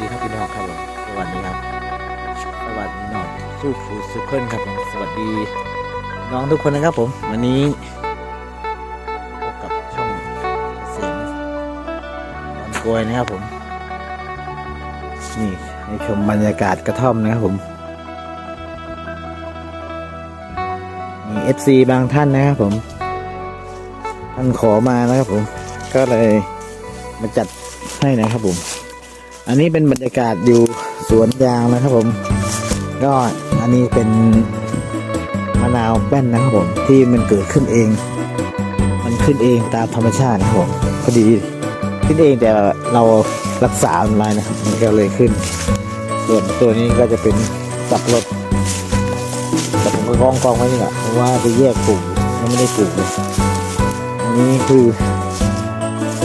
ดีครับพี่น้องครับผมสวัสดีครับ สวัสดีน้องสู้ฟูสุขเพิ่นครับผมสวัสดีน้องทุกคนนะครับผม วันนี้พบกับช่องเสียงวันโกยนะครับผม นี่ให้ชมบรรยากาศกระท่อมนะครับผมมี FC บางท่านนะครับผม ท่านขอมานะครับผม ก็เลยมาจัดให้นะครับผม อันนี้เป็นบรรยากาศอยู่สวนยางนะครับผม ก็อันนี้เป็นมะนาวแป้นนะครับผม ที่มันเกิดขึ้นเอง มันขึ้นเองตามธรรมชาตินะครับผมพอดีขึ้นเองแต่เรารักษามันไว้นะครับมันก็เลยขึ้น ส่วนตัวนี้ก็จะเป็นสับรดแต่ผมก็กองกองไว้นี่แหละเพราะว่าจะแยกปลูกมันไม่ได้ปลูกเลยอันนี้คือ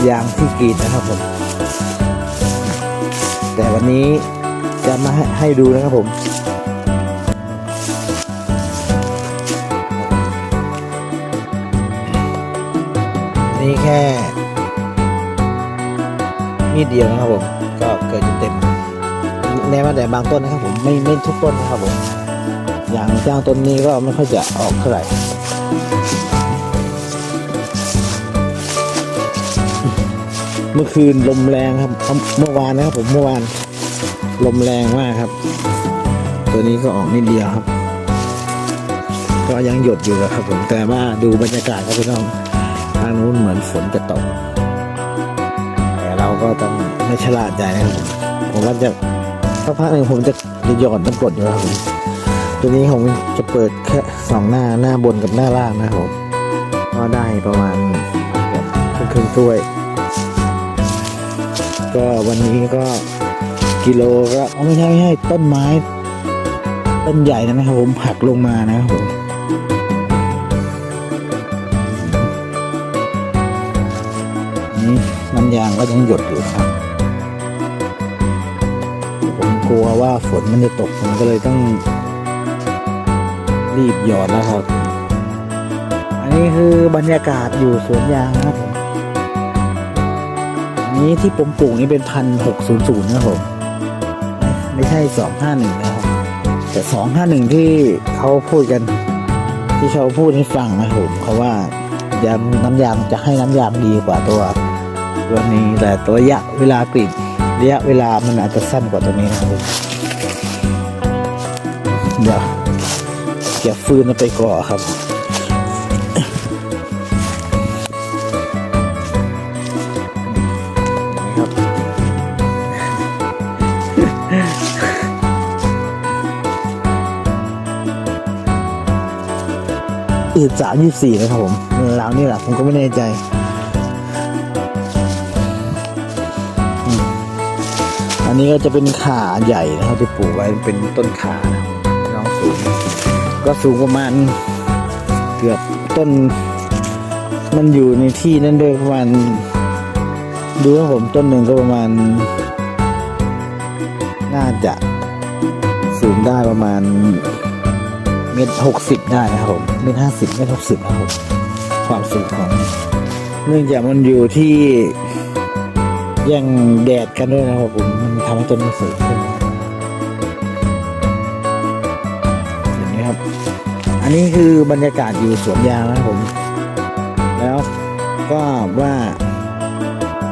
ยางที่กรีดนะครับผม แต่วันนี้จะมาให้ใหดูนะครับผมนี่แค่ มีดเดียวนะครับผม ก็เกิดจนเต็มแม้ว่าแต่บางต้นนะครับผมไม่ไม่ทุกต้นนะครับผม อย่างเจ้าต้นนี้ก็ไม่ค่อยจะออกเท่าไหร่ เมื่อคืนลมแรงครับ เมื่อวานนะครับผมเมื่อวาน ลมแรงมากครับ ตัวนี้ก็ออกนิดเดียวครับ ก็ยังหยดอยู่นะครับผมแต่ว่าดูบรรยากาศครับพี่น้องทางนู้นเหมือนฝนจะตก แต่เราก็ต้องไม่ฉลาดใจนะครับผมผมว่าจะสักพักหนึ่งผมจะจะหย่อนน้ำกรดอยู่ครับผมตัวนี้ผมจะเปิดแค่สองหน้าหน้าบนกับหน้าล่างนะครับผมก็ได้ประมาณครึ่งครึ่งถ้วย ก็วันนี้ก็กิโลก็ไม่ใช่ไม่ใช่ต้นไม้ ต้นใหญ่นะครับผมหักลงมานะครับผมนี่น้ำยางก็ยังหยดอยู่ครับ ผมกลัวว่าฝนมันจะตกผมก็เลยต้องรีบหยอดแล้วครับ อันนี้คือบรรยากาศอยู่สวนยางนะครับผม นี้ที่ผมปลูกนี่เป็นพันหกศูนย์ศูนย์นะครับผมไม่ใช่สองห้าหนึ่งนะครับแต่สองห้าหนึ่งที่เขาพูดกัน ที่เขาพูดให้ฟังนะครับผมเขาว่ายางน้ำยางจะให้น้ำยางดีกว่าตัวตัวนี้แต่ตัวระยะเวลากรีดระยะเวลามันอาจจะสั้นกว่าตัวนี้นะครับเดี๋ยวเก็บฟืนมันไปก่อนครับ อืดสามยี่สี่นะครับผมราวนี่แหละผมก็ไม่แน่ใจอันนี้ก็จะเป็นขาใหญ่นะครับที่ปลูกไว้เป็นต้นขานะครับน้องสูง ก็สูงประมาณเกือบต้น มันอยู่ในที่นั่นด้วยประมาณดูครับผมต้นหนึ่งก็ประมาณ น่าจะสูงได้ประมาณ เมตรหกสิบได้นะครับผมเมตรห้าสิบเมตรหกสิบนะครับผมความสูงของ เนื่องจากมันอยู่ที่แย่งแดดกันด้วยนะครับผมมันทำให้ต้นมันสูงขึ้นเห็นไหมครับ อันนี้คือบรรยากาศอยู่สวนยางนะครับผม แล้วก็ว่า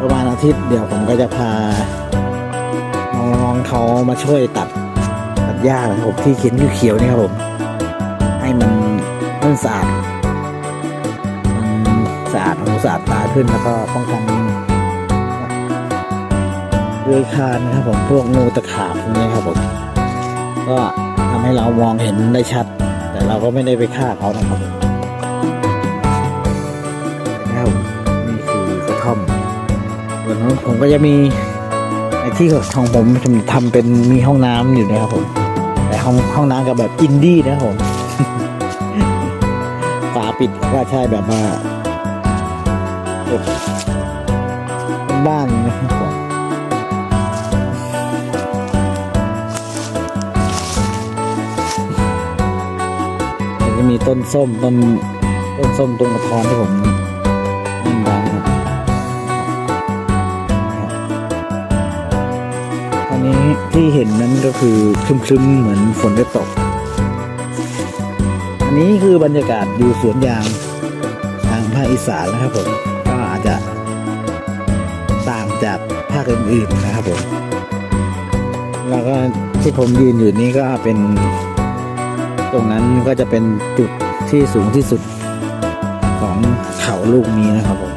ประมาณอาทิตย์เดี๋ยวผมก็จะพาน้องๆเขามาช่วยตัดตัดหญ้านะครับที่เขียนเขียวๆนี่ครับผม ให้มันมันสะอาดมันสะอาดหูสะอาดตาขึ้นแล้วก็ป้องกันเลื้อยคานนะครับผมพวกงูตะขาบพวกนี้ครับผมก็ทำให้เรามองเห็นได้ชัด แต่เราก็ไม่ได้ไปฆ่าเขานะครับผมแล้วนี่คือกระท่อมส่วนของผมก็จะมีไอ้ที่ของผมทำเป็นมีห้องน้ำอยู่นะครับผมแต่ห้องห้องน้ำกับแบบอินดี้นะครับผม ปิดก็ใช่แบบว่าบบบ้านนะครับผมจะมีต้นส้มต้นต้นส้มต้นกระท้อนที่ผมนั่งว้นครับตอนนี้ที่เห็นนั้นก็คือครึ้มๆเหมือนฝนจะตก อันนี้คือบรรยากาศอยู่สวนยางทางภาคอีสานนะครับผมก็อาจจะต่างจากภาคอื่นๆนะครับผมแล้วก็ที่ผมยืนอยู่นี้ก็เป็น ตรงนั้นก็จะเป็นจุดที่สูงที่สุดของเขาลูกนี้นะครับผม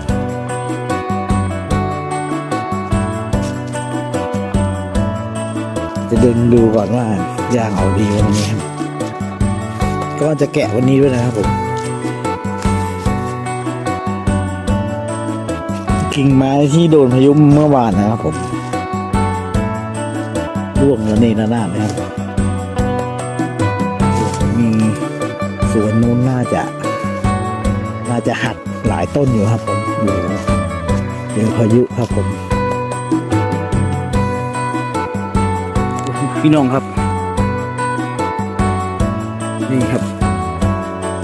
จะเดินดูก่อนว่ายางเอาดีวันนี้ครับ ก็จะแกะวันนี้ด้วยนะครับผมกิ่งไม้ที่โดนพายุเมื่อวานนะครับผมร่วงแล้วนี่ระนาดนะครับมีสวนนู้นน่าจะ น่าจะหักหลายต้นอยู่ครับผมอยู่เจอพายุครับผม พี่น้องครับ นี่ครับ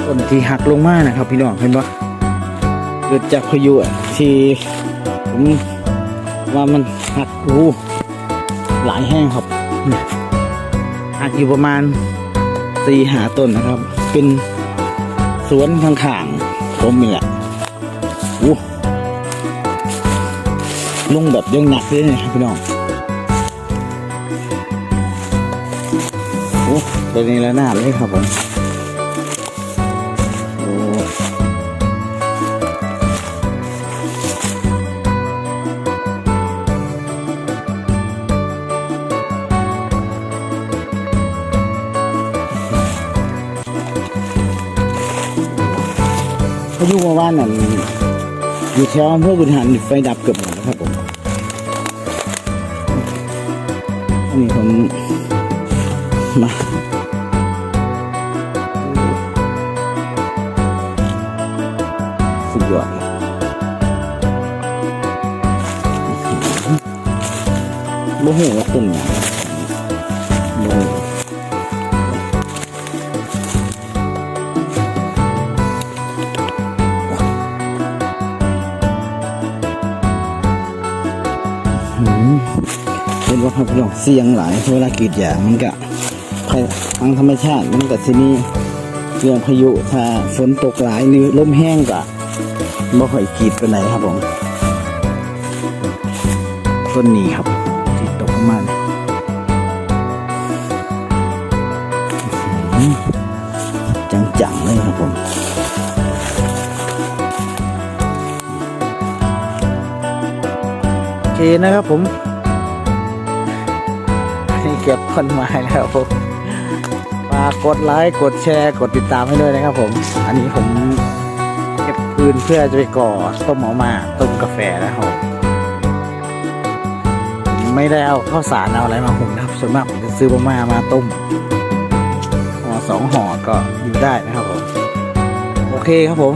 ต้นที่หักลงมานะครับ พี่น้องเห็นปะเกิดจากพายุอะที่ผมว่ามันหักโอ้หลายแห้งครับหักอยู่ประมาณสี่หาต้นนะครับ เป็นสวนข้างๆผมนี่แหละโอ้ลงแบบยังหนักเลยนะครับพี่น้อง ตัวนี้แล้วหน้าดเลยครับผมโอ้พายุเมื่อวานนั่นอยู่แถวอำเภอบุญหันไฟดับเกือบหมดแล้วครับผมอันนี้ผมมา สุดยอดเลยโมโหว่าต้นอย่างโมโหเป็นว่าครับพี่น้องเสียงหลายเวลากรีดยางมันก็ทางธรรมชาติมันก็สิมีเรื่องพายุถ้าฝนตกหลายหรือลมแห้งก็ บ่ค่อยกรีดไปไหนครับผมต้นนี้ครับที่ตกลงมาจังๆเลยครับผมโอเคนะครับผมให้เก็บคนไม้แล้วผมฝากกดไลค์กดแชร์กดติดตามให้ด้วยนะครับผม อันนี้ผม คืนเพื่อจะไปก่อต้มหมอมาต้มกาแฟนะครับ ไม่ได้เอาข้าวสารเอาอะไรมาหุงนะครับส่วนมากผมจะซื้อมาม่ามาต้มห่อสองห่อก็อยู่ได้นะครับผมโอเคครับผม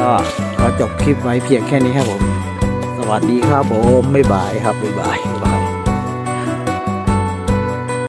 ก็ขอจบคลิปไว้เพียงแค่นี้ครับผม สวัสดีครับผมบ๊ายบายครับบ๊ายบายบ๊ายบาย